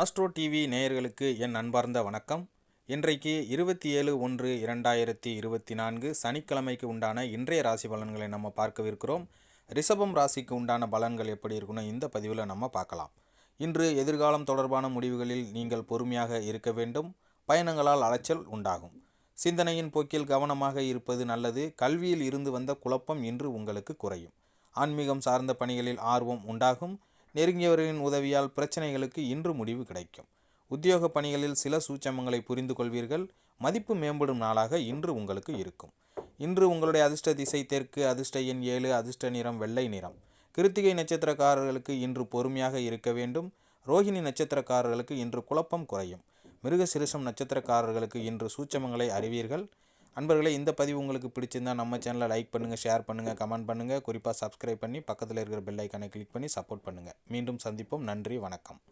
Astro TV நேயர்களுக்கு என் அன்பார்ந்த வணக்கம். இன்றைக்கு இருபத்தி ஏழு ஒன்று இரண்டாயிரத்தி இருபத்தி நான்கு சனிக்கிழமைக்கு உண்டான இன்றைய ராசி பலன்களை நம்ம பார்க்கவிருக்கிறோம். ரிஷபம் ராசிக்கு உண்டான பலன்கள் எப்படி இருக்குன்னு இந்த பதிவில் நம்ம பார்க்கலாம். இன்று எதிர்காலம் தொடர்பான முடிவுகளில் நீங்கள் பொறுமையாக இருக்க வேண்டும். பயணங்களால் அலைச்சல் உண்டாகும். சிந்தனையின் போக்கில் கவனமாக இருப்பது நல்லது. கல்வியில் இருந்து வந்த குழப்பம் இன்று உங்களுக்கு குறையும். ஆன்மீகம் சார்ந்த பணிகளில் ஆர்வம் உண்டாகும். நெருங்கியவர்களின் உதவியால் பிரச்சனைகளுக்கு இன்று முடிவு கிடைக்கும். உத்தியோக பணிகளில் சில சூட்சமங்களை புரிந்து கொள்வீர்கள். மதிப்பு மேம்படும் நாளாக இன்று உங்களுக்கு இருக்கும். இன்று உங்களுடைய அதிர்ஷ்ட திசை தெற்கு அதிர்ஷ்ட எண் ஏழு அதிர்ஷ்ட நிறம் வெள்ளை நிறம். கிருத்திகை நட்சத்திரக்காரர்களுக்கு இன்று பொறுமையாக இருக்க வேண்டும். ரோஹிணி நட்சத்திரக்காரர்களுக்கு இன்று குழப்பம் குறையும். மிருக சிறுசம் நட்சத்திரக்காரர்களுக்கு இன்று சூட்சமங்களை அறிவீர்கள். அன்பர்களே இந்த பதிவு உங்களுக்கு பிடிச்சிருந்தா நம்ம சேனலை லைக் பண்ணுங்கள் ஷேர் பண்ணுங்கள் கமெண்ட் பண்ணுங்கள் குறிப்பாக சப்ஸ்கிரைப் பண்ணி பக்கத்தில் இருக்கிற பெல் ஐக்கானை கிளிக் பண்ணி சப்போர்ட் பண்ணுங்கள் மீண்டும் சந்திப்போம். நன்றி வணக்கம்.